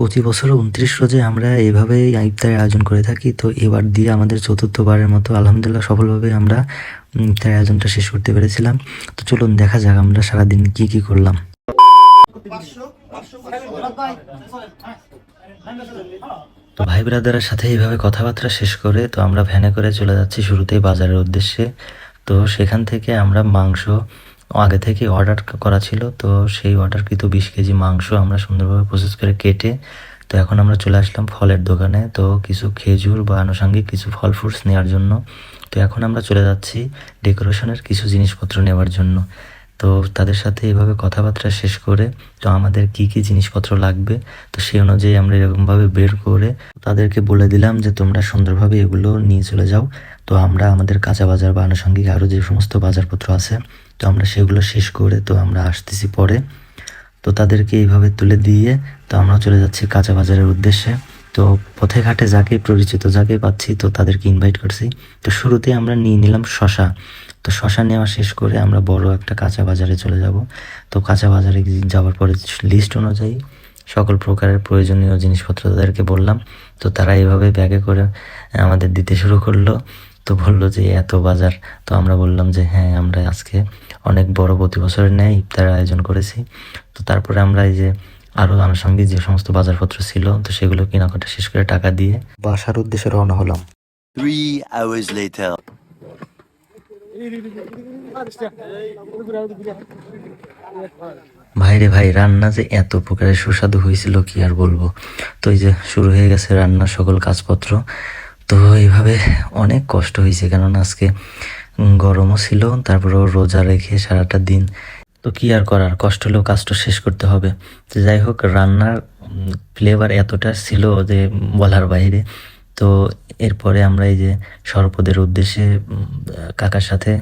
প্রতি বছর উনত্রিশ রোজে আমরা এইভাবেই ইফতারের আয়োজন করে থাকি। তো এবার দিয়ে আমাদের চতুর্থবারের মতো আলহামদুলিল্লাহ সফলভাবে আমরা ইফতারের আয়োজনটা শেষ করতে পেরেছিলাম। তো চলুন দেখা যাক আমরা সারাদিন কি কি করলাম। তো ভাই ব্রাদারের সাথে এইভাবে কথাবার্তা শেষ করে তো আমরা ভ্যানে করে চলে যাচ্ছি শুরুতেই বাজারের উদ্দেশ্যে। তো সেখান থেকে আমরা মাংস আগে থেকে অর্ডার করা ছিল, তো সেই অর্ডারকৃত বিশ কেজি মাংস আমরা সুন্দরভাবে প্রসেস করে কেটে, তো এখন আমরা চলে আসলাম ফলের দোকানে, তো কিছু খেজুর বা আনুষঙ্গিক কিছু ফল ফ্রুটস নেওয়ার জন্য। তো এখন আমরা চলে যাচ্ছি ডেকোরেশনের কিছু জিনিসপত্র নেওয়ার জন্য। তো তাদের সাথে এভাবে কথাবার্তা শেষ করে, তো আমাদের কি কি জিনিসপত্র লাগবে, তো সেই অনুযায়ী আমরা এরকমভাবে বের করে তাদেরকে বলে দিলাম যে তোমরা সুন্দরভাবে এগুলো নিয়ে চলে যাও। তো আমরা আমাদের কাঁচা বাজার বা আনুষঙ্গিক আরও যে সমস্ত বাজারপত্র আছে তো আমরা সেগুলো শেষ করে তো আমরা আসতেছি পরে। তো তাদেরকে এইভাবে তুলে দিয়ে তো আমরা চলে যাচ্ছি কাঁচা বাজারের উদ্দেশ্যে। তো পথে ঘাটে যাকে পরিচিত, যাকে পাচ্ছি তো তাদেরকে ইনভাইট করছি। তো শুরুতে আমরা নিয়ে নিলাম শশা। তো শশা নেওয়া শেষ করে আমরা বড় একটা কাঁচা বাজারে চলে যাব। তো কাঁচা বাজারে যাওয়ার পরে লিস্ট অনুযায়ী সকল প্রকারের প্রয়োজনীয় জিনিসপত্র তাদেরকে বললাম। তো তারা এইভাবে ব্যাগে করে আমাদের দিতে শুরু করল। তো বলল যে এত বাজার? তো আমরা বললাম যে হ্যাঁ আমরা আজকে অনেক বড় প্রতি বছরের ন্যায় ইফতারের আয়োজন করেছি। তো তারপরে আমরা এই যে আরও আনুষঙ্গিক যে সমস্ত বাজারপত্র ছিল তো সেগুলো কেনাকাটা শেষ করে টাকা দিয়ে বাসার উদ্দেশ্যে রওনা হলাম। Later. ভাইরে ভাই রান্না যে এত প্রকারের সুস্বাদু হয়েছিল কি আর বলব? তো এই যে শুরু হয়ে গেছে রান্নার সকল কাজপত্র। তো এইভাবে অনেক কষ্ট হয়েছে, কেননা আজকে গরমও ছিল, তারপরেও রোজা রেখে সারাটা দিন। তো কি আর করার, কষ্ট হলেও কাজটা শেষ করতে হবে। তো যাই হোক, রান্নার ফ্লেভার এতটা ছিল যে বলার বাইরে। তো এরপরে আমরা এই যে সরপদের উদ্দেশ্যে কাকার সাথে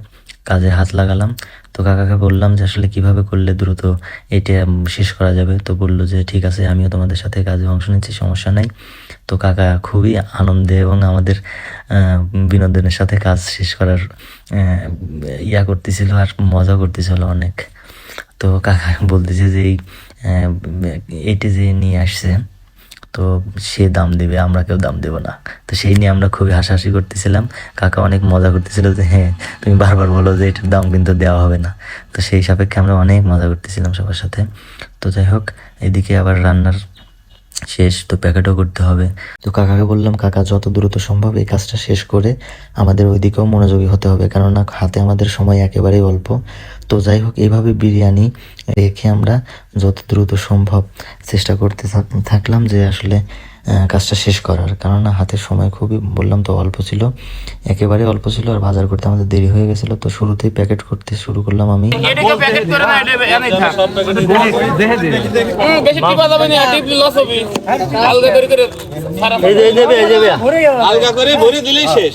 কাজে হাত লাগালাম। তো কাকাকে বললাম যে, আসলে কীভাবে করলে দ্রুত এটা শেষ করা যাবে? তো বলল যে, ঠিক আছে, আমিও তোমাদের সাথে কাজে অংশ নিচ্ছি, সমস্যা নাই। তো কাকা খুবই আনন্দে এবং আমাদের বিনোদনের সাথে কাজ শেষ করার ইয়া করতেছিল আর মজা করতেছিল অনেক। তো কাকা বলতেছে যে, এই এটি যে নিয়ে আসছে তো সে দাম দেবে, আমরা কেউ দাম দেবো না। তো সেই নিয়ে আমরা খুবই হাসাহাসি করতেছিলাম। কাকা অনেক মজা করতেছিল যে হ্যাঁ তুমি বারবার বলো যে, এটার দাম কিন্তু দেওয়া হবে না। তো সেই সাপেক্ষে আমরা অনেক মজা করতেছিলাম সবার সাথে। তো যাই হোক, এদিকে আবার রান্নার শেষ, তো প্যাকেটও করতে হবে। তো কাকাকে বললাম, কাকা, যত দ্রুত সম্ভব এই কাজটা শেষ করে আমাদের ওইদিকেও মনোযোগী হতে হবে। কেননা হাতে আমাদের সময় একেবারেই অল্প। তো যাই হোক এইভাবে বিরিয়ানি রেখে আমরা যত দ্রুত সম্ভব চেষ্টা করতে থাক- থাকলাম যে আসলে কাজটা শেষ করার। কেননা হাতের সময় খুবই বললাম তো অল্প ছিল। একেবারে অল্প ছিল আর বাজার করতে আমাদের দেরি হয়ে গেছিল। তো শুরুতেই প্যাকেট করতে শুরু করলাম আমি। আলগা করে ভরে দিলেই শেষ।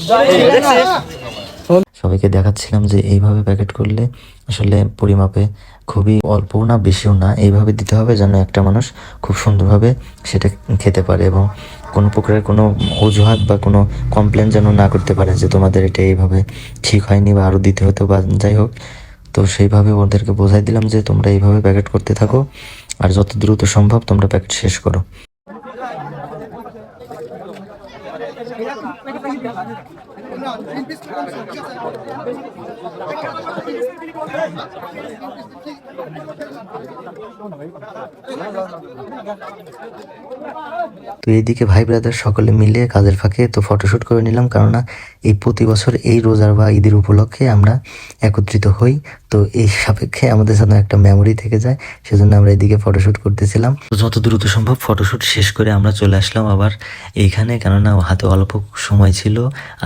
সবাইকে দেখাচ্ছিলাম যে এইভাবে প্যাকেট করলে আসলে পরিমাপে খুবই অল্পও না, বেশিও না। এইভাবে দিতে হবে যেন একটা মানুষ খুব সুন্দরভাবে সেটা খেতে পারে এবং কোনো প্রকারের কোনো অজুহাত বা কোনো কমপ্লেন যেন না করতে পারে যে তোমাদের এটা এইভাবে ঠিক হয়নি বা আরও দিতে হতো বা যাই হোক। তো সেইভাবে ওদেরকে বোঝাই দিলাম যে তোমরা এইভাবে প্যাকেট করতে থাকো আর যত দ্রুত সম্ভব তোমরা প্যাকেট শেষ করো। তো এইদিকে ভাই ব্রাদার সকলে মিলে কাজের ফাঁকে তো ফটোশ্যুট করে নিলাম। কেননা এই প্রতি বছর এই রোজার বা ঈদের উপলক্ষে আমরা একত্রিত হই। তো এই সাপেক্ষে আমাদের সাথে একটা মেমোরি থেকে যায়, সেজন্য আমরা এদিকে ফটোশ্যুট করতেছিলাম। যত দ্রুত সম্ভব ফটোশ্যুট শেষ করে আমরা চলে আসলাম আবার এইখানে কেননা হাতে অল্প সময় ছিল,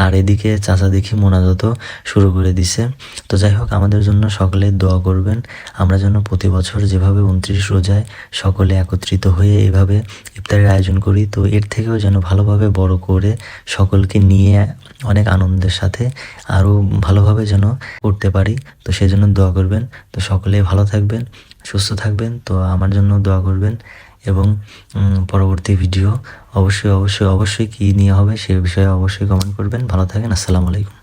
আর এদিকে চাচা দেখি মোনাজত শুরু করে দিছে। তো যাই হোক, আমাদের জন্য সকলে দোয়া করবেন। আমরা যেন প্রতি বছর যেভাবে উনত্রিশ রোজায় সকলে একত্রিত হয়ে এভাবে ইফতারের আয়োজন করি, তো এর থেকেও যেন ভালোভাবে বড় করে সকলকে নিয়ে অনেক আনন্দের সাথে আরও ভালোভাবে যেন করতে পারি। তো সেজন্য দোয়া করবেন। তো সকলেই ভালো থাকবেন। সুস্থ থাকবেন, তো আমার জন্য দোয়া করবেন এবং পরবর্তী ভিডিও অবশ্যই অবশ্যই অবশ্যই কী নিয়ে হবে সে বিষয়ে অবশ্যই কমেন্ট করবেন। ভালো থাকেন, আসসালামু আলাইকুম।